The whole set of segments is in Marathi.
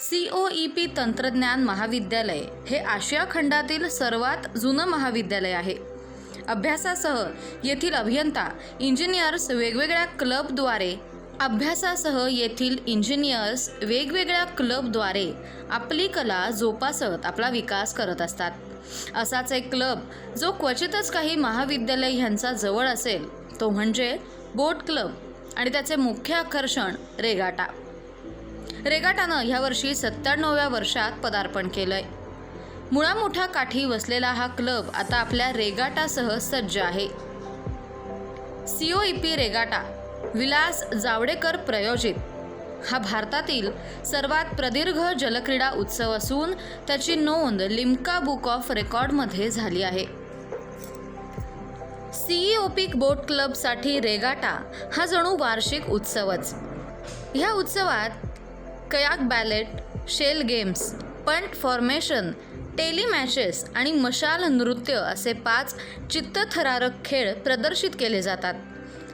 सी ओ ई पी तंत्रज्ञान महाविद्यालय हे आशिया खंडातील सर्वात जुनं महाविद्यालय आहे. अभ्यासासह येथील अभियंता इंजिनियर्स वेगवेगळ्या क्लबद्वारे अभ्यासासह येथील इंजिनियर्स वेगवेगळ्या क्लबद्वारे आपली कला जोपासत आपला विकास करत असतात. असाच एक क्लब जो क्वचितच काही महाविद्यालय ह्यांचा जवळ असेल तो म्हणजे बोट क्लब आणि त्याचे मुख्य आकर्षण रेगाटा. रेगाटानं ह्यावर्षी सत्त्याण्णव्या वर्षात पदार्पण केलंय. मुळा मोठ्या काठी वसलेला हा क्लब आता आपल्या रेगाटासह सज्ज आहे. सीओईपी रेगाटा विलास जावडेकर प्रयोजित. हा भारतातील सर्वात प्रदीर्घ जलक्रीडा उत्सव असून त्याची नोंद लिम्का बुक ऑफ रेकॉर्डमध्ये झाली आहे. सीईओपिक बोट क्लबसाठी रेगाटा हा जणू वार्षिक उत्सवच. ह्या उत्सवात kayak ballet shell games punt formation टेली मॅचेस आणि मशाल नृत्य असे पाच चित्तथरारक खेळ प्रदर्शित केले जातात.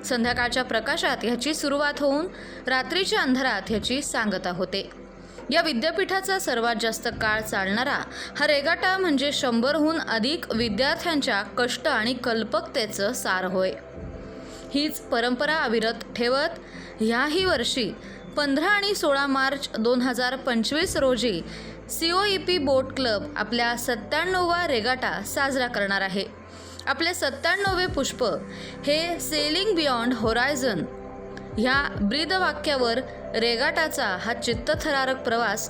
संध्याकाळच्या प्रकाशात ह्याची सुरुवात होऊन रात्रीच्या अंधारात ह्याची सांगता होते. या विद्यापीठाचा सर्वात जास्त काळ चालणारा हा रेगाटा म्हणजे शंभरहून अधिक विद्यार्थ्यांच्या कष्ट आणि कल्पकतेचं सार होय. हीच परंपरा अविरत ठेवत ह्याही वर्षी पंधरा आणि सोळा मार्च दोन हजार पंचवीस रोजी सीओईपी बोट क्लब आपल्या सत्त्याण्णववा रेगाटा साजरा करणार आहे. आपले सत्त्याण्णवे पुष्प हे सेलिंग बियॉन्ड होरायझन ह्या ब्रीदवाक्यावर रेगाटाचा हा चित्तथरारक प्रवास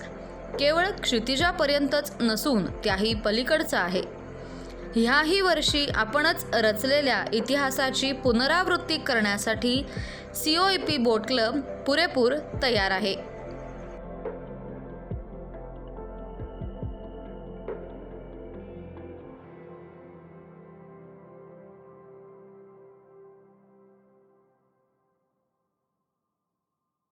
केवळ क्षितिजापर्यंतच नसून त्याही पलीकडचा आहे. ह्याही वर्षी आपणच रचलेल्या इतिहासाची पुनरावृत्ती करण्यासाठी सीओईपी बोट क्लब पुरेपूर तयार आहे.